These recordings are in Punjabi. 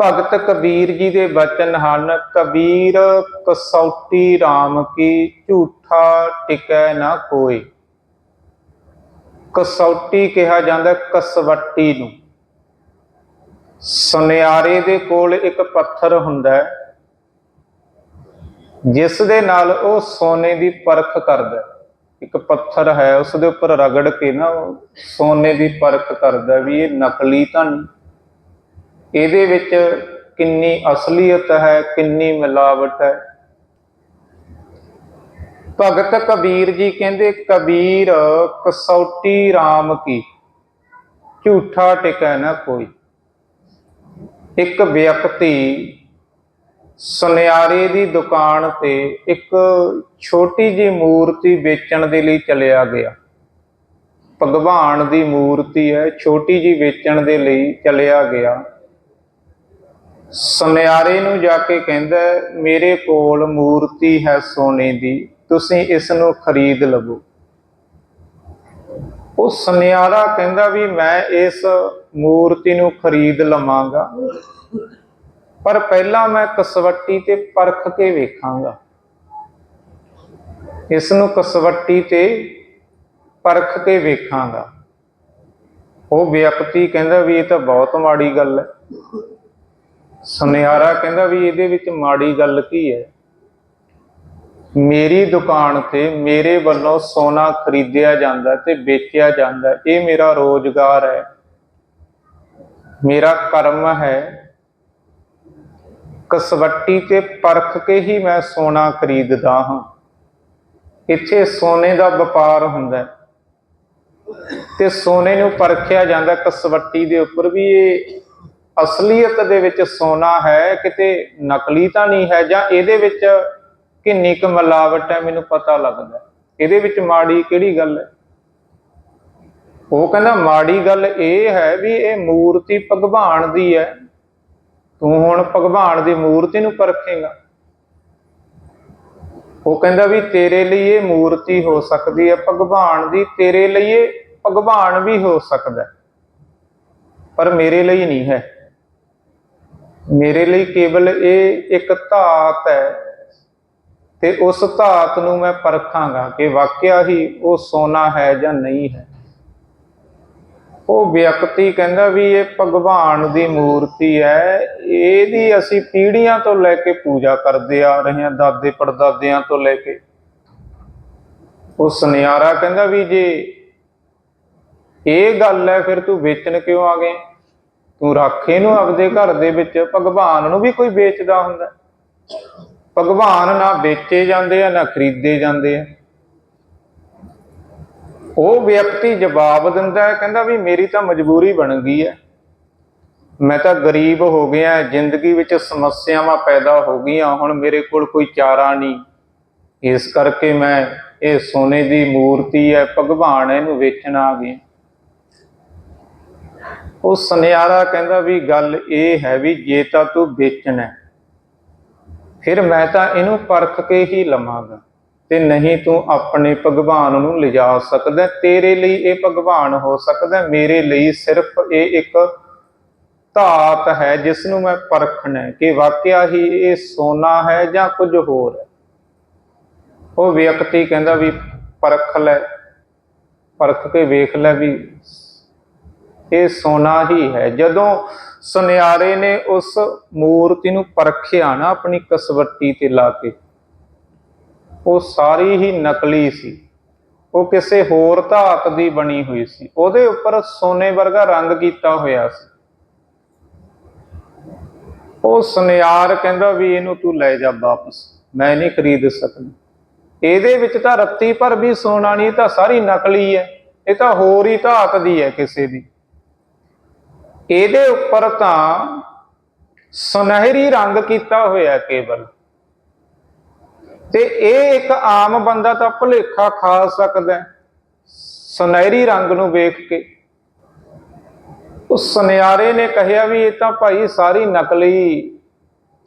ਭਗਤ ਕਬੀਰ ਜੀ ਦੇ ਬਚਨ ਹਨ, ਕਬੀਰ ਕਸੌਟੀ RAM ਕੀ ਝੂਠਾ ਟਿਕੈ ਨਾ ਕੋਈ। ਕਸੌਟੀ ਕਿਹਾ ਜਾਂਦਾ ਕਸਵੱਟੀ ਨੂੰ। ਸੁਨਿਆਰੇ ਦੇ ਕੋਲ ਇੱਕ ਪੱਥਰ ਹੁੰਦਾ ਹੈ ਜਿਸ ਦੇ ਨਾਲ ਉਹ ਸੋਨੇ ਦੀ ਪਰਖ ਕਰਦਾ ਇੱਕ ਪੱਥਰ ਹੈ ਉਸ ਦੇ ਉੱਪਰ ਰਗੜ ਕੇ ਨਾ ਸੋਨੇ ਦੀ ਪਰਖ ਕਰਦਾ ਵੀ ਇਹ ਨਕਲੀ ਤਾਂ ਨਹੀਂ। ਇਹਦੇ ਵਿੱਚ ਕਿੰਨੀ ਅਸਲੀਅਤ ਹੈ, ਕਿੰਨੀ ਮਿਲਾਵਟ ਹੈ। ਭਗਤ ਕਬੀਰ ਜੀ ਕਹਿੰਦੇ, ਕਬੀਰ, ਕਸੌਟੀ RAM ਕੀ? ਝੂਠਾ ਟਿਕੈ ਨਾ ਕੋਈ। ਇੱਕ ਵਿਅਕਤੀ ਸੁਨਿਆਰੇ ਦੀ ਦੁਕਾਨ ਤੇ ਇੱਕ ਛੋਟੀ ਜਿਹੀ ਮੂਰਤੀ ਵੇਚਣ ਦੇ ਲਈ ਚਲਿਆ ਗਿਆ। ਭਗਵਾਨ ਦੀ ਮੂਰਤੀ ਹੈ, ਛੋਟੀ ਜਿਹੀ ਵੇਚਣ ਦੇ ਲਈ ਚਲਿਆ ਗਿਆ। ਸੁਨਿਆਰੇ ਨੂੰ ਜਾ ਕੇ ਕਹਿੰਦਾ, ਮੇਰੇ ਕੋਲ ਮੂਰਤੀ ਹੈ ਸੋਨੇ ਦੀ, ਤੁਸੀਂ ਇਸ ਨੂੰ ਖਰੀਦ ਲਵੋ। ਉਹ ਸੁਨਿਆਰਾ ਕਹਿੰਦਾ ਵੀ ਮੈਂ ਇਸ ਮੂਰਤੀ ਨੂੰ ਖਰੀਦ ਲਵਾਂਗਾ, ਪਰ ਪਹਿਲਾਂ ਮੈਂ ਕਸਵੱਟੀ ਤੇ ਪਰਖ ਕੇ ਵੇਖਾਂਗਾ। ਇਸ ਨੂੰ ਕਸਵੱਟੀ ਤੇ ਪਰਖ ਕੇ ਵੇਖਾਂਗਾ। ਉਹ ਵਿਅਕਤੀ ਕਹਿੰਦਾ ਵੀ ਇਹ ਤਾਂ ਬਹੁਤ ਮਾੜੀ ਗੱਲ ਹੈ। ਸੁਨਿਆਰਾ ਕਹਿੰਦਾ ਵੀ ਇਹਦੇ ਵਿੱਚ ਮਾੜੀ ਗੱਲ ਕੀ ਹੈ? ਮੇਰੀ ਦੁਕਾਨ ਤੇ ਮੇਰੇ ਵੱਲੋਂ ਸੋਨਾ ਖਰੀਦਿਆ ਜਾਂਦਾ ਤੇ ਵੇਚਿਆ ਜਾਂਦਾ, ਇਹ ਮੇਰਾ ਰੋਜ਼ਗਾਰ ਹੈ। ਮੇਰਾ ਕਰਮ ਹੈ। ਕਸਵੱਟੀ ਤੇ ਪਰਖ ਕੇ ਹੀ ਮੈਂ ਸੋਨਾ ਖਰੀਦਦਾ ਹਾਂ। ਇੱਥੇ ਸੋਨੇ ਦਾ ਵਪਾਰ ਹੁੰਦਾ ਤੇ ਸੋਨੇ ਨੂੰ ਪਰਖਿਆ ਜਾਂਦਾ ਕਸਵੱਟੀ ਦੇ ਉੱਪਰ ਵੀ ਇਹ ਅਸਲੀਅਤ ਦੇ ਵਿੱਚ ਸੋਨਾ ਹੈ, ਕਿਤੇ ਨਕਲੀ ਤਾਂ ਨਹੀਂ ਹੈ, ਜਾਂ ਇਹਦੇ ਵਿੱਚ ਕਿੰਨੀ ਕੁ ਮਿਲਾਵਟ ਹੈ, ਮੈਨੂੰ ਪਤਾ ਲੱਗਦਾ ਇਹਦੇ ਵਿੱਚ ਮਾੜੀ ਕਿਹੜੀ ਗੱਲ ਹੈ? ਉਹ ਕਹਿੰਦਾ, ਮਾੜੀ ਗੱਲ ਇਹ ਹੈ ਵੀ ਇਹ ਮੂਰਤੀ ਭਗਵਾਨ ਦੀ ਹੈ। ਤੂੰ ਹੁਣ ਭਗਵਾਨ ਦੀ ਮੂਰਤੀ ਨੂੰ ਪਰਖੇਗਾ। ਉਹ ਕਹਿੰਦਾ ਵੀ ਤੇਰੇ ਲਈ ਇਹ ਮੂਰਤੀ ਹੋ ਸਕਦੀ ਹੈ, ਭਗਵਾਨ ਦੀ ਤੇਰੇ ਲਈ ਇਹ ਭਗਵਾਨ ਵੀ ਹੋ ਸਕਦਾ ਪਰ ਮੇਰੇ ਲਈ ਨਹੀਂ ਹੈ। ਮੇਰੇ ਲਈ ਕੇਵਲ ਇਹ ਇੱਕ ਧਾਤ ਹੈ ਤੇ ਉਸ ਧਾਤ ਨੂੰ ਮੈਂ ਪਰਖਾਂਗਾ ਕਿ ਵਾਕਿਆ ਹੀ ਉਹ ਸੋਨਾ ਹੈ ਜਾਂ ਨਹੀਂ ਹੈ। ਉਹ ਵਿਅਕਤੀ ਕਹਿੰਦਾ ਵੀ ਇਹ ਭਗਵਾਨ ਦੀ ਮੂਰਤੀ ਹੈ, ਇਹਦੀ ਅਸੀਂ ਪੀੜ੍ਹੀਆਂ ਤੋਂ ਲੈ ਕੇ ਪੂਜਾ ਕਰਦੇ ਆ ਰਹੇ ਹਾਂ, ਦਾਦੇ ਪੜਦਾਦਿਆਂ ਤੋਂ ਲੈ ਕੇ। ਉਹ ਸੁਨਿਆਰਾ ਕਹਿੰਦਾ ਵੀ ਜੇ ਇਹ ਗੱਲ ਹੈ, ਫਿਰ ਤੂੰ ਵੇਚਣ ਕਿਉਂ ਆ ਗਏ? ਤੂੰ ਰੱਖ ਇਹਨੂੰ ਆਪਦੇ ਘਰ ਦੇ ਵਿੱਚ, ਭਗਵਾਨ ਨੂੰ ਵੀ ਕੋਈ ਵੇਚਦਾ ਹੁੰਦਾ। ਭਗਵਾਨ ਨਾ ਵੇਚੇ ਜਾਂਦੇ, ਆ ਨਾ ਖਰੀਦੇ ਜਾਂਦੇ ਆ। ਉਹ ਵਿਅਕਤੀ ਜਵਾਬ ਦਿੰਦਾ ਹੈ, ਕਹਿੰਦਾ ਵੀ ਮੇਰੀ ਤਾਂ ਮਜਬੂਰੀ ਬਣ ਗਈ ਹੈ। ਮੈਂ ਤਾਂ ਗਰੀਬ ਹੋ ਗਿਆ, ਜ਼ਿੰਦਗੀ ਵਿੱਚ ਸਮੱਸਿਆਵਾਂ ਪੈਦਾ ਹੋ ਗਈਆਂ, ਹੁਣ ਮੇਰੇ ਕੋਲ ਕੋਈ ਚਾਰਾ ਨਹੀਂ। ਇਸ ਕਰਕੇ ਮੈਂ ਇਹ ਸੋਨੇ ਦੀ ਮੂਰਤੀ ਹੈ, ਭਗਵਾਨ ਇਹਨੂੰ ਵੇਚਣ ਆ ਗਿਆ। ਉਹ ਸੁਨਿਆਰਾ ਕਹਿੰਦਾ ਵੀ ਗੱਲ ਇਹ ਹੈ ਵੀ ਜੇ ਤਾਂ ਤੂੰ ਵੇਚਣਾ ਫਿਰ ਮੈਂ ਤਾਂ ਇਹਨੂੰ ਪਰਖ ਕੇ ਹੀ ਲਵਾਂਗਾ ਤੇ ਨਹੀਂ ਤੂੰ ਆਪਣੇ ਭਗਵਾਨ ਨੂੰ ਲਿਜਾ ਸਕਦਾ, ਤੇਰੇ ਲਈ ਇਹ ਭਗਵਾਨ ਹੋ ਸਕਦਾ, ਮੇਰੇ ਲਈ ਸਿਰਫ ਇਹ ਇੱਕ ਧਾਤ ਹੈ ਜਿਸ ਨੂੰ ਮੈਂ ਪਰਖਣਾ ਕਿ ਵਾਕਿਆ ਹੀ ਇਹ ਸੋਨਾ ਹੈ ਜਾਂ ਕੁਝ ਹੋਰ ਹੈ। ਉਹ ਵਿਅਕਤੀ ਕਹਿੰਦਾ ਵੀ ਪਰਖ ਲੈ, ਪਰਖ ਕੇ ਵੇਖ ਲੈ ਵੀ ਇਹ ਸੋਨਾ ਹੀ ਹੈ। ਜਦੋਂ ਸੁਨਿਆਰੇ ਨੇ ਉਸ ਮੂਰਤੀ ਨੂੰ ਪਰਖਿਆ ਨਾ ਆਪਣੀ ਕਸਵੱਟੀ ਤੇ ਲਾ ਕੇ, ਉਹ ਸਾਰੀ ਹੀ ਨਕਲੀ ਸੀ। ਉਹ ਕਿਸੇ ਹੋਰ ਧਾਤ ਦੀ ਬਣੀ ਹੋਈ ਸੀ। ਉਹਦੇ ਉੱਪਰ ਸੋਨੇ ਵਰਗਾ ਰੰਗ ਕੀਤਾ ਹੋਇਆ ਸੀ। ਉਹ ਸੁਨਿਆਰ ਕਹਿੰਦਾ ਵੀ ਇਹਨੂੰ ਤੂੰ ਲੈ ਜਾ ਵਾਪਸ, ਮੈਂ ਨਹੀਂ ਖਰੀਦ ਸਕਦਾ। ਇਹਦੇ ਵਿੱਚ ਤਾਂ ਰੱਤੀ ਪਰ ਵੀ ਸੋਨਾ ਨਹੀਂ ਤਾਂ ਸਾਰੀ ਨਕਲੀ ਹੈ। ਇਹ ਤਾਂ ਹੋਰ ਹੀ ਧਾਤ ਦੀ ਹੈ ਕਿਸੇ ਦੀ। ਇਹਦੇ ਉੱਪਰ ਤਾਂ ਸੁਨਹਿਰੀ ਰੰਗ ਕੀਤਾ ਹੋਇਆ ਕੇਵਲ। ਤੇ ਇਹ ਇੱਕ ਆਮ ਬੰਦਾ ਤਾਂ ਭੁਲੇਖਾ ਖਾ ਸਕਦਾ ਸੁਨਹਿਰੀ ਰੰਗ ਨੂੰ ਵੇਖ ਕੇ। ਉਸ ਸੁਨਿਆਰੇ ਨੇ ਕਹਿਆ ਵੀ ਇਹ ਤਾਂ ਭਾਈ ਸਾਰੀ ਨਕਲੀ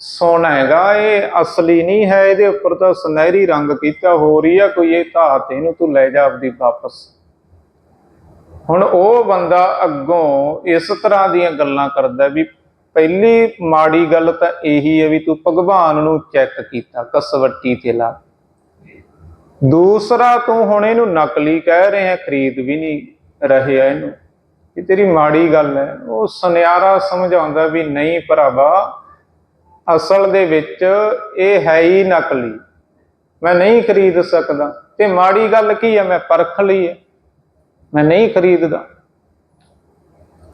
ਸੋਨਾ ਹੈਗਾ, ਇਹ ਅਸਲੀ ਨਹੀਂ ਹੈ, ਇਹਦੇ ਉੱਪਰ ਤਾਂ ਸੁਨਹਿਰੀ ਰੰਗ ਕੀਤਾ ਹੋ ਰਹੀ ਆ ਕੋਈ, ਇਹ ਧਾਤ ਇਹਨੂੰ ਤੂੰ ਲੈ ਜਾ ਆਪਦੀ ਵਾਪਸ। ਹੁਣ ਉਹ ਬੰਦਾ ਅੱਗੋਂ ਇਸ ਤਰ੍ਹਾਂ ਦੀਆਂ ਗੱਲਾਂ ਕਰਦਾ ਵੀ ਪਹਿਲੀ ਮਾੜੀ ਗੱਲ ਤਾਂ ਇਹੀ ਹੈ ਵੀ ਤੂੰ ਭਗਵਾਨ ਨੂੰ ਚੈੱਕ ਕੀਤਾ, ਕਸਵੱਟੀ ਤੇ ਲਾ। ਦੂਸਰਾ, ਤੂੰ ਹੁਣ ਇਹਨੂੰ ਨਕਲੀ ਕਹਿ ਰਿਹਾ ਖਰੀਦ ਵੀ ਨਹੀਂ ਰਹੇ ਆ ਇਹਨੂੰ। ਇਹ ਤੇਰੀ ਮਾੜੀ ਗੱਲ ਹੈ। ਉਹ ਸੁਨਿਆਰਾ ਸਮਝਾਉਂਦਾ ਵੀ ਨਹੀਂ ਭਰਾਵਾ, ਅਸਲ ਦੇ ਵਿੱਚ ਇਹ ਹੈ ਹੀ ਨਕਲੀ। ਮੈਂ ਨਹੀਂ ਖਰੀਦ ਸਕਦਾ। ਤੇ ਮਾੜੀ ਗੱਲ ਕੀ ਹੈ? ਮੈਂ ਪਰਖ ਲਈ ਹੈ। ਮੈਂ ਨਹੀਂ ਖਰੀਦਦਾ।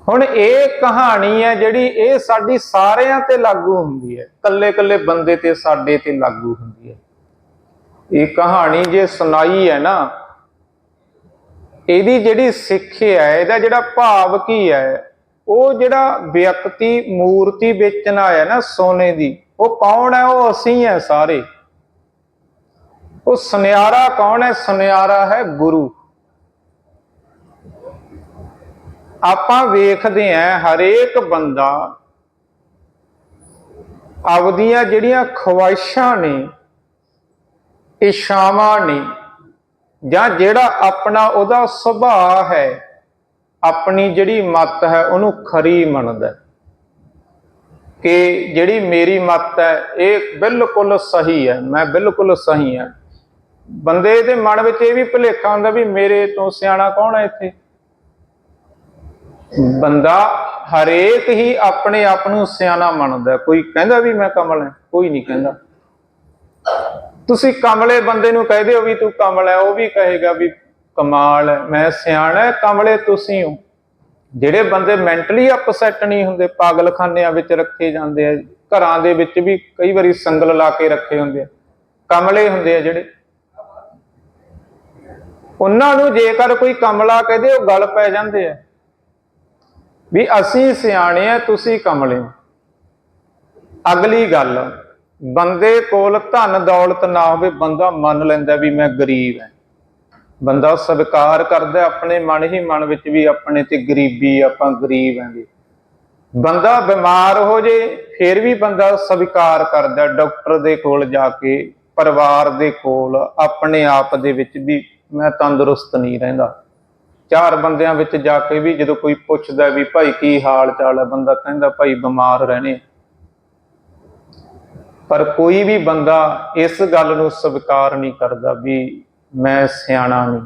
ਹੁਣ ਇਹ ਕਹਾਣੀ ਹੈ ਜਿਹੜੀ ਇਹ ਸਾਡੀ ਸਾਰਿਆਂ ਤੇ ਲਾਗੂ ਹੁੰਦੀ ਹੈ। ਕੱਲੇ ਕੱਲੇ ਬੰਦੇ ਤੇ, ਸਾਡੇ ਤੇ ਲਾਗੂ ਹੁੰਦੀ ਹੈ। ਇਹ ਕਹਾਣੀ ਜੇ ਸੁਣਾਈ ਹੈ ਨਾ, ਇਹਦੀ ਜਿਹੜੀ ਸਿੱਖਿਆ ਹੈ, ਇਹਦਾ ਜਿਹੜਾ ਭਾਵ ਕੀ ਹੈ, ਉਹ ਜਿਹੜਾ ਵਿਅਕਤੀ, ਮੂਰਤੀ ਵੇਚਣ ਆਇਆ ਨਾ ਸੋਨੇ ਦੀ, ਉਹ ਕੌਣ ਹੈ? ਉਹ ਅਸੀਂ ਹੈ ਸਾਰੇ। ਉਹ ਸੁਨਿਆਰਾ ਕੌਣ ਹੈ? ਸੁਨਿਆਰਾ ਹੈ ਗੁਰੂ। ਆਪਾਂ ਵੇਖਦੇ ਆਂ ਹਰੇਕ ਬੰਦਾ ਆਪਦੀਆਂ ਜਿਹੜੀਆਂ ਖਵਾਇਸ਼ਾਂ ਨੇ ਇਸ਼ਾਵਾਂ ਨੇ, ਜਾਂ ਜਿਹੜਾ ਆਪਣਾ ਉਹਦਾ ਸੁਭਾਅ ਹੈ, ਆਪਣੀ ਜਿਹੜੀ ਮੱਤ ਹੈ ਉਹਨੂੰ ਖਰੀ ਮੰਨਦਾ ਕਿ ਜਿਹੜੀ ਮੇਰੀ ਮੱਤ ਹੈ, ਇਹ ਬਿਲਕੁਲ ਸਹੀ ਹੈ, ਮੈਂ ਬਿਲਕੁਲ ਸਹੀ ਹਾਂ। ਬੰਦੇ ਦੇ ਮਨ ਵਿੱਚ ਇਹ ਵੀ ਭੁਲੇਖਾ ਹੁੰਦਾ ਵੀ ਮੇਰੇ ਤੋਂ ਸਿਆਣਾ ਕੌਣ ਹੈ ਇੱਥੇ? ਬੰਦਾ ਹਰੇਕ ਹੀ ਆਪਣੇ ਆਪ ਨੂੰ ਸਿਆਣਾ ਮੰਨਦਾ ਕੋਈ ਕਹਿੰਦਾ ਵੀ ਮੈਂ ਕਮਲ ਹਾਂ, ਕੋਈ ਨਹੀਂ ਕਹਿੰਦਾ। ਤੁਸੀਂ ਕਮਲੇ ਬੰਦੇ ਨੂੰ ਕਹਿ ਦਿਓ ਵੀ ਤੂੰ ਕਮਲ ਹੈ, ਉਹ ਵੀ ਕਹੇਗਾ ਵੀ ਕਮਾਲ ਹੈ, ਮੈਂ ਸਿਆਣਾ ਕਮਲੇ ਤੁਸੀਂ ਹੋ। ਜਿਹੜੇ ਬੰਦੇ ਮੈਂਟਲੀ ਅਪਸੈਟ ਨਹੀਂ ਹੁੰਦੇ, ਪਾਗਲਖਾਨਿਆਂ ਵਿੱਚ ਰੱਖੇ ਜਾਂਦੇ ਆ, ਘਰਾਂ ਦੇ ਵਿੱਚ ਵੀ ਕਈ ਵਾਰੀ ਸੰਗਲ ਲਾ ਕੇ ਰੱਖੇ ਹੁੰਦੇ ਆ, ਕਮਲੇ ਹੁੰਦੇ ਆ ਜਿਹੜੇ। ਉਹਨਾਂ ਨੂੰ ਜੇਕਰ ਕੋਈ ਕਮਲਾ ਕਹਦੇ, ਉਹ ਗਲ ਪੈ ਜਾਂਦੇ ਆ। ਵੀ ਅਸੀਂ ਸਿਆਣੇ ਆ, ਤੁਸੀਂ ਕਮਲੇ। ਹੋ ਅਗਲੀ ਗੱਲ, ਬੰਦੇ ਕੋਲ ਧਨ ਦੌਲਤ ਨਾ ਹੋਵੇ, ਬੰਦਾ ਮੰਨ ਲੈਂਦਾ ਵੀ ਮੈਂ ਗਰੀਬ ਹਾਂ ਬੰਦਾ ਸਵੀਕਾਰ ਕਰਦਾ, ਆਪਣੇ ਮਨ ਹੀ ਮਨ ਵਿੱਚ ਵੀ ਆਪਣੇ ਤੇ ਗਰੀਬੀ, ਆਪਾਂ ਗਰੀਬ ਹਾਂਗੇ। ਬੰਦਾ ਬਿਮਾਰ ਹੋ ਜੇ, ਫਿਰ ਵੀ ਬੰਦਾ ਸਵੀਕਾਰ ਕਰਦਾ, ਡਾਕਟਰ ਦੇ ਕੋਲ ਜਾ ਕੇ, ਪਰਿਵਾਰ ਦੇ ਕੋਲ, ਆਪਣੇ ਆਪ ਦੇ ਵਿੱਚ ਵੀ ਮੈਂ ਤੰਦਰੁਸਤ ਨਹੀਂ ਰਹਿੰਦਾ। ਚਾਰ ਬੰਦਿਆਂ ਵਿੱਚ ਜਾ ਕੇ ਵੀ ਜਦੋਂ ਕੋਈ ਪੁੱਛਦਾ ਵੀ ਭਾਈ ਕੀ ਹਾਲ ਚਾਲ ਹੈ ਬੰਦਾ ਕਹਿੰਦਾ ਭਾਈ ਬਿਮਾਰ ਰਹਿਣੇ ਪਰ ਕੋਈ ਵੀ ਬੰਦਾ ਇਸ ਗੱਲ ਨੂੰ ਸਵੀਕਾਰ ਨਹੀਂ ਕਰਦਾ ਵੀ ਮੈਂ ਸਿਆਣਾ ਨਹੀਂ।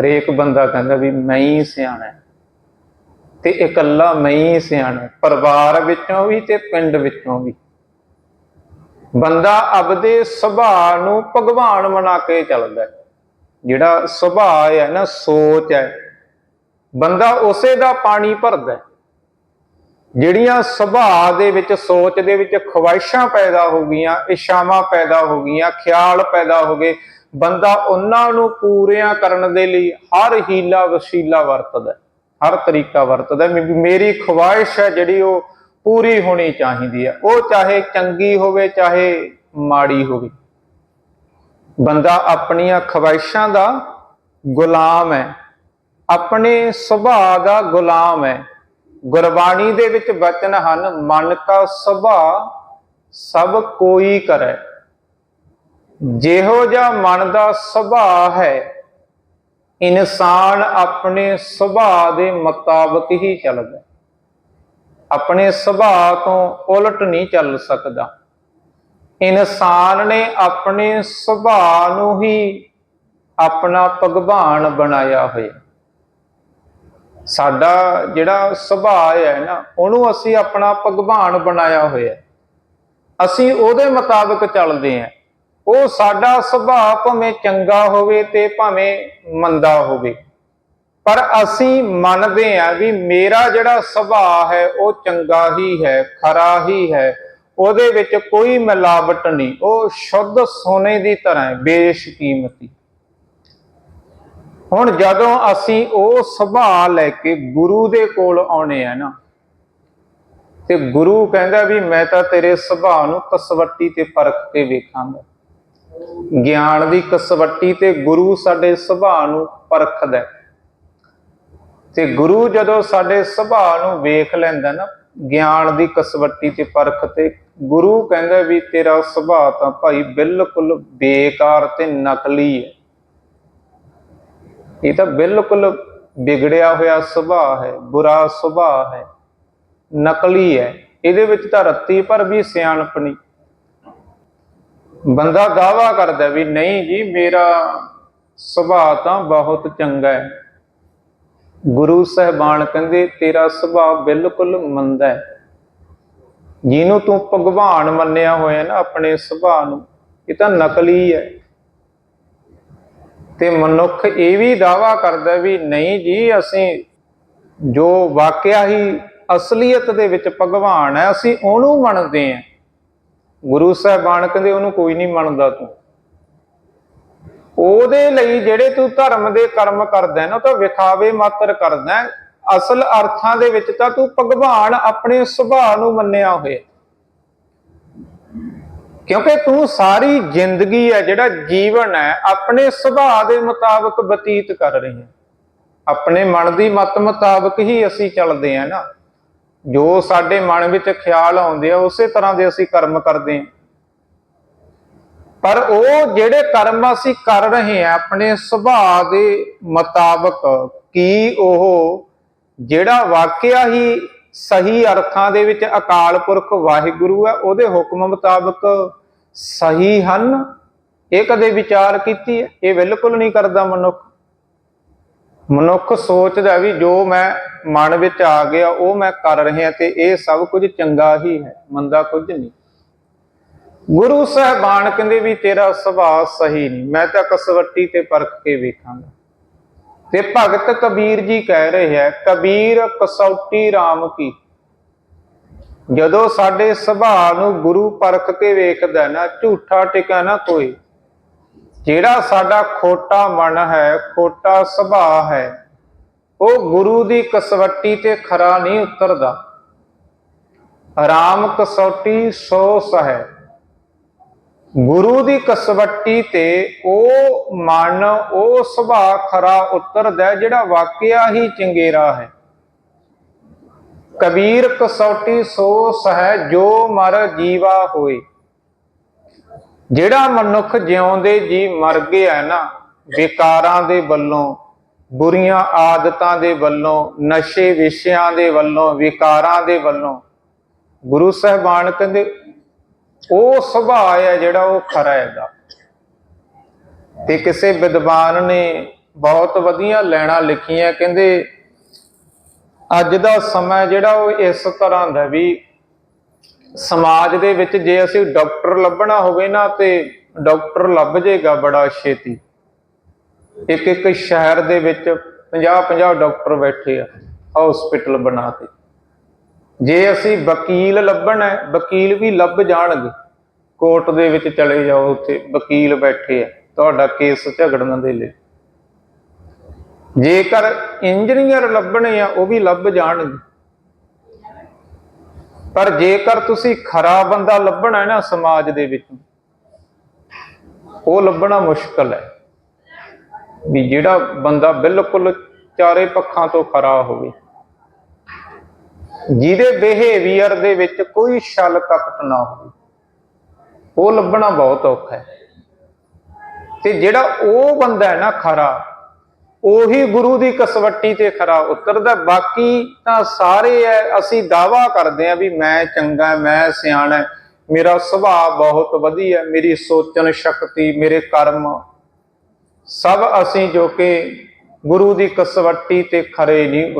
ਹਰੇਕ ਬੰਦਾ ਕਹਿੰਦਾ ਵੀ ਮੈਂ ਹੀ ਸਿਆਣਾ ਤੇ ਇਕੱਲਾ ਮੈਂ ਹੀ ਸਿਆਣਾ ਪਰਿਵਾਰ ਵਿੱਚੋਂ ਵੀ ਤੇ ਪਿੰਡ ਵਿੱਚੋਂ ਵੀ। ਬੰਦਾ ਆਪਦੇ ਸੁਭਾਅ ਨੂੰ ਭਗਵਾਨ ਬਣਾ ਕੇ ਚੱਲਦਾ ਹੈ। ਜਿਹੜਾ ਸੁਭਾਅ ਹੈ ਨਾ, ਸੋਚ ਹੈ, ਬੰਦਾ ਉਸੇ ਦਾ ਪਾਣੀ ਭਰਦਾ ਜਿਹੜੀਆਂ ਸੁਭਾਅ ਦੇ ਵਿੱਚ, ਸੋਚ ਦੇ ਵਿੱਚ ਖਵਾਇਸ਼ਾਂ ਪੈਦਾ ਹੋ ਗਈਆਂ ਇਸ਼ਾਵਾਂ ਪੈਦਾ ਹੋ ਗਈਆਂ, ਖਿਆਲ ਪੈਦਾ ਹੋ ਗਏ, ਬੰਦਾ ਉਹਨਾਂ ਨੂੰ ਪੂਰੀਆਂ ਕਰਨ ਦੇ ਲਈ ਹਰ ਹੀਲਾ ਵਸੀਲਾ ਵਰਤਦਾ ਹਰ ਤਰੀਕਾ ਵਰਤਦਾ ਮੇਰੀ ਖਵਾਇਸ਼ ਹੈ ਜਿਹੜੀ ਉਹ ਪੂਰੀ ਹੋਣੀ ਚਾਹੀਦੀ ਹੈ। ਉਹ ਚਾਹੇ ਚੰਗੀ ਹੋਵੇ, ਚਾਹੇ ਮਾੜੀ ਹੋਵੇ। ਬੰਦਾ ਆਪਣੀਆਂ ਖਵਾਇਸ਼ਾਂ ਦਾ ਗੁਲਾਮ ਹੈ, ਆਪਣੇ ਸੁਭਾਅ ਦਾ ਗੁਲਾਮ ਹੈ। ਗੁਰਬਾਣੀ ਦੇ ਵਿੱਚ ਬਚਨ ਹਨ, ਮਨ ਕਾ ਸੁਭਾਅ ਸਭ ਕੋਈ ਕਰੇ। ਜਿਹੋ ਜਿਹਾ ਮਨ ਦਾ ਸੁਭਾਅ ਹੈ, ਇਨਸਾਨ ਆਪਣੇ ਸੁਭਾਅ ਦੇ ਮੁਤਾਬਕ ਹੀ ਚੱਲਦਾ ਆਪਣੇ ਸੁਭਾਅ ਤੋਂ ਉਲਟ ਨਹੀਂ ਚੱਲ ਸਕਦਾ। ਇਨਸਾਨ ਨੇ ਆਪਣੇ ਸੁਭਾਅ ਨੂੰ ਹੀ ਆਪਣਾ ਭਗਵਾਨ ਬਣਾਇਆ ਹੋਇਆ। ਸਾਡਾ ਜਿਹੜਾ ਸੁਭਾਅ ਹੈ ਨਾ, ਉਹਨੂੰ ਅਸੀਂ ਆਪਣਾ ਭਗਵਾਨ ਬਣਾਇਆ ਹੋਇਆ। ਅਸੀਂ ਉਹਦੇ ਮੁਤਾਬਕ ਚੱਲਦੇ ਹਾਂ। ਉਹ ਸਾਡਾ ਸੁਭਾਅ ਭਾਵੇਂ ਚੰਗਾ ਹੋਵੇ ਤੇ ਭਾਵੇਂ ਮੰਦਾ ਹੋਵੇ। ਪਰ ਅਸੀਂ ਮੰਨਦੇ ਹਾਂ ਵੀ ਮੇਰਾ ਜਿਹੜਾ ਸੁਭਾਅ ਹੈ, ਉਹ ਚੰਗਾ ਹੀ ਹੈ, ਖਰਾ ਹੀ ਹੈ। ਉਹਦੇ ਵਿੱਚ ਕੋਈ ਮਿਲਾਵਟ ਨਹੀਂ। ਉਹ ਸ਼ੁੱਧ ਸੋਨੇ ਦੀ ਤਰ੍ਹਾਂ ਹੈ, ਬੇਸ਼ਕੀਮਤੀ। ਹੁਣ ਜਦੋਂ ਅਸੀਂ ਉਹ ਸੁਭਾਅ ਲੈ ਕੇ ਗੁਰੂ ਦੇ ਕੋਲ ਆਉਣੇ ਆ ਨਾ, ਤੇ ਗੁਰੂ ਕਹਿੰਦਾ ਵੀ ਮੈਂ ਤਾਂ ਤੇਰੇ ਸੁਭਾਅ ਨੂੰ ਕਸਵੱਟੀ ਤੇ ਪਰਖ ਕੇ ਵੇਖਾਂਗਾ। ਗਿਆਨ ਦੀ ਕਸਵੱਟੀ ਤੇ ਗੁਰੂ ਸਾਡੇ ਸੁਭਾਅ ਨੂੰ ਪਰਖਦਾ ਤੇ ਗੁਰੂ ਜਦੋਂ ਸਾਡੇ ਸੁਭਾਅ ਨੂੰ ਵੇਖ ਲੈਂਦਾ ਨਾ ਗਿਆਨ ਦੀ ਕਸਵੱਟੀ ਤੇ ਪਰਖ ਤੇ ਗੁਰੂ ਕਹਿੰਦਾ ਵੀ ਤੇਰਾ ਸੁਭਾਅ ਤਾਂ ਭਾਈ ਬਿਲਕੁਲ ਬੇਕਾਰ ਤੇ ਨਕਲੀ ਹੈ। ਇਹ ਤਾਂ ਬਿਲਕੁਲ ਵਿਗੜਿਆ ਹੋਇਆ ਸੁਭਾਅ ਹੈ, ਬੁਰਾ ਸੁਭਾਅ ਹੈ, ਨਕਲੀ ਹੈ। ਇਹਦੇ ਵਿੱਚ ਤਾਂ ਰੱਤੀ ਪਰ ਵੀ ਸਿਆਣਪ ਨਹੀਂ। ਬੰਦਾ ਦਾਵਾ ਕਰਦਾ ਵੀ, ਨਹੀਂ ਜੀ, ਮੇਰਾ ਸੁਭਾਅ ਤਾਂ ਬਹੁਤ ਚੰਗਾ ਹੈ। ਗੁਰੂ ਸਾਹਿਬਾਨ ਕਹਿੰਦੇ, ਤੇਰਾ ਸੁਭਾਅ ਬਿਲਕੁਲ ਮੰਦਾ ਹੈ। ਜਿਹਨੂੰ ਤੂੰ ਭਗਵਾਨ ਮੰਨਿਆ ਹੋਇਆ ਨਾ, ਆਪਣੇ ਸੁਭਾਅ ਨੂੰ, ਇਹ ਤਾਂ ਨਕਲੀ ਹੈ ਤੇ ਮਨੁੱਖ ਇਹ ਵੀ ਦਾਵਾ ਕਰਦਾ ਵੀ ਨਹੀਂ ਜੀ, ਅਸੀਂ ਜੋ ਵਾਕਿਆ ਹੀ ਅਸਲੀਅਤ ਦੇ ਵਿੱਚ ਭਗਵਾਨ ਹੈ, ਅਸੀਂ ਉਹਨੂੰ ਮੰਨਦੇ ਹਾਂ। ਗੁਰੂ ਸਾਹਿਬਾਨ ਕਹਿੰਦੇ, ਉਹਨੂੰ ਕੋਈ ਨਹੀਂ ਮੰਨਦਾ ਤੂੰ। ਉਹਦੇ ਲਈ ਜਿਹੜੇ ਤੂੰ ਧਰਮ ਦੇ ਕਰਮ ਕਰਦਾ ਨਾ, ਉਹ ਤਾਂ ਵਿਖਾਵੇ ਮਾਤਰ ਕਰਦਾ ਅਸਲ ਅਰਥਾਂ ਦੇ ਵਿੱਚ ਤਾਂ ਤੂੰ ਭਗਵਾਨ ਆਪਣੇ ਸੁਭਾਅ ਨੂੰ ਮੰਨਿਆ ਹੋਇਆ। ਕਿਉਂਕਿ ਤੂੰ ਸਾਰੀ ਜ਼ਿੰਦਗੀ ਹੈ, ਜਿਹੜਾ ਜੀਵਨ ਹੈ, ਆਪਣੇ ਸੁਭਾਅ ਦੇ ਮੁਤਾਬਕ ਬਤੀਤ ਕਰ ਰਹੀ ਹੈ। ਆਪਣੇ ਮਨ ਦੀ ਮਤ ਮੁਤਾਬਕ ਹੀ ਅਸੀਂ ਚੱਲਦੇ ਹਾਂ ਨਾ। ਜੋ ਸਾਡੇ ਮਨ ਵਿੱਚ ਖਿਆਲ ਆਉਂਦੇ ਆ, ਉਸੇ ਤਰ੍ਹਾਂ ਦੇ ਅਸੀਂ ਕਰਮ ਕਰਦੇ ਹਾਂ। ਪਰ ਉਹ ਜਿਹੜੇ ਕਰਮ ਅਸੀਂ ਕਰ ਰਹੇ ਹਾਂ, ਆਪਣੇ ਸੁਭਾਅ ਦੇ ਮੁਤਾਬਕ ਕੀ ਉਹ ਜਿਹੜਾ ਵਾਕਿਆ ਹੀ ਸਹੀ ਅਰਥਾਂ ਦੇ ਵਿੱਚ ਅਕਾਲ ਪੁਰਖ ਵਾਹਿਗੁਰੂ ਹੈ, ਉਹਦੇ ਹੁਕਮ ਮੁਤਾਬਕ ਸਹੀ ਹਨ? ਇਹ ਕਦੇ ਵਿਚਾਰ ਕੀਤੀ ਹੈ? ਇਹ ਬਿਲਕੁਲ ਨਹੀਂ ਕਰਦਾ ਮਨੁੱਖ। ਮਨੁੱਖ ਸੋਚਦਾ ਵੀ ਜੋ ਮੈਂ ਮਨ ਵਿੱਚ ਆ ਗਿਆ, ਉਹ ਮੈਂ ਕਰ ਰਿਹਾ ਤੇ ਇਹ ਸਭ ਕੁਝ ਚੰਗਾ ਹੀ ਹੈ, ਮੰਦਾ ਕੁਝ ਨਹੀਂ। ਗੁਰੂ ਸਾਹਿਬਾਨ ਕਹਿੰਦੇ ਵੀ ਤੇਰਾ ਸੁਭਾਅ ਸਹੀ ਨਹੀਂ, ਮੈਂ ਤਾਂ ਕਸਵੱਟੀ ਤੇ ਪਰਖ ਕੇ ਵੇਖਾਂਗਾ। ਤੇ ਭਗਤ ਕਬੀਰ ਜੀ ਕਹਿ ਰਹੇ ਹੈ, ਕਬੀਰ ਕਸੌਟੀ RAM ਕੀ? ਜਦੋਂ ਸਾਡੇ ਸੁਭਾਅ ਨੂੰ ਗੁਰੂ ਪਰਖ ਕੇ ਵੇਖਦਾ ਨਾ, ਝੂਠਾ ਟਿਕਾ ਨਾ ਕੋਈ। ਜਿਹੜਾ ਸਾਡਾ ਖੋਟਾ ਮਨ ਹੈ, ਖੋਟਾ ਸੁਭਾਅ ਹੈ, ਉਹ ਗੁਰੂ ਦੀ ਕਸਵੱਟੀ ਤੇ ਖਰਾ ਨਹੀਂ ਉਤਰਦਾ। ਆਰਾਮ ਕਸੌਟੀ ਸੋ ਸਹਿ। ਗੁਰੂ ਦੀ ਕਸਵੱਟੀ ਤੇ ਉਹ ਮਨ, ਉਹ ਸੁਭਾਅ ਖਰਾ ਉਤਰਦਾ ਜਿਹੜਾ ਵਾਕਿਆ ਹੀ ਚੰਗੇਰਾ ਹੈ। ਕਬੀਰ ਕਸੌਟੀ ਸੋ ਸਹਿ, ਜੋ ਮਰ ਜੀਵਾ ਹੋਏ। ਜਿਹੜਾ ਮਨੁੱਖ ਜਿਉਂਦੇ ਜੀ ਮਰ ਗਿਆ ਨਾ, ਵਿਕਾਰਾਂ ਦੇ ਵੱਲੋਂ, ਬੁਰੀਆਂ ਆਦਤਾਂ ਦੇ ਵੱਲੋਂ, ਨਸ਼ੇ ਵਿਸ਼ਿਆਂ ਦੇ ਵੱਲੋਂ, ਵਿਕਾਰਾਂ ਦੇ ਵੱਲੋਂ, ਗੁਰੂ ਸਾਹਿਬਾਨ ਕਹਿੰਦੇ ਉਹ ਸੁਭਾਅ ਹੈ ਜਿਹੜਾ ਉਹ ਖਰਾ ਹੈਗਾ। ਤੇ ਕਿਸੇ ਵਿਦਵਾਨ ਨੇ ਬਹੁਤ ਵਧੀਆ ਲੈਣਾ ਲਿਖੀਆਂ, ਕਹਿੰਦੇ ਅੱਜ ਦਾ ਸਮਾਂ ਜਿਹੜਾ ਉਹ ਇਸ ਤਰ੍ਹਾਂ ਦਾ ਵੀ ਸਮਾਜ ਦੇ ਵਿੱਚ ਜੇ ਅਸੀਂ ਡਾਕਟਰ ਲੱਭਣਾ ਹੋਵੇ ਨਾ ਤੇ ਡਾਕਟਰ ਲੱਭ ਜਾਏਗਾ ਬੜਾ ਛੇਤੀ। ਇੱਕ ਇੱਕ ਸ਼ਹਿਰ ਦੇ ਵਿੱਚ 50 50 ਡਾਕਟਰ ਬੈਠੇ ਆ ਹਸਪੀਟਲ ਬਣਾਤੇ ਜੇ ਅਸੀਂ ਵਕੀਲ ਲੱਭਣਾ ਹੈ, ਵਕੀਲ ਵੀ ਲੱਭ ਜਾਣਗੇ। ਕੋਰਟ ਦੇ ਵਿੱਚ ਚਲੇ ਜਾਓ ਉੱਥੇ, ਵਕੀਲ ਬੈਠੇ ਆ, ਤੁਹਾਡਾ ਕੇਸ ਝਗੜਨ ਦੇ ਲਈ। ਜੇਕਰ ਇੰਜੀਨੀਅਰ ਲੱਭਣੇ ਆ, ਉਹ ਵੀ ਲੱਭ ਜਾਣਗੇ। ਪਰ ਜੇਕਰ ਤੁਸੀਂ ਖਰਾ ਬੰਦਾ ਲੱਭਣਾ ਹੈ ਨਾ ਸਮਾਜ ਦੇ ਵਿੱਚ, ਉਹ ਲੱਭਣਾ ਮੁਸ਼ਕਲ ਹੈ। ਵੀ ਜਿਹੜਾ ਬੰਦਾ ਬਿਲਕੁਲ ਚਾਰੇ ਪੱਖਾਂ ਤੋਂ ਖਰਾ ਹੋਵੇ। ਜਿਹਦੇ ਬਿਹੇਵੀਅਰ ਦੇ ਵਿੱਚ ਕੋਈ ਛਲ ਕਪਟ ਨਾ ਹੋਵੇ। ਉਹ ਲੱਭਣਾ ਬਹੁਤ ਔਖਾ ਹੈ। ਤੇ ਜਿਹੜਾ ਉਹ ਬੰਦਾ ਹੈ ਨਾ ਖਰਾ, ਉਹੀ ਗੁਰੂ ਦੀ ਕਸਵੱਟੀ ਤੇ ਖਰਾ ਉਤਰਦਾ ਬਾਕੀ ਤਾਂ ਸਾਰੇ ਐ, ਅਸੀਂ ਦਾਵਾ ਕਰਦੇ ਆ ਵੀ ਮੈਂ ਚੰਗਾ ਮੈਂ ਸਿਆਣਾ ਮੇਰਾ ਸੁਭਾਅ ਬਹੁਤ ਵਧੀਆ ਮੇਰੀ ਸੋਚਣ ਸ਼ਕਤੀ, ਮੇਰੇ ਕਰਮ। ਸਭ ਅਸੀਂ ਜੋ ਕਿ ਗੁਰੂ ਦੀ ਕਸਵੱਟੀ ਤੇ ਖਰੇ ਨਹੀਂ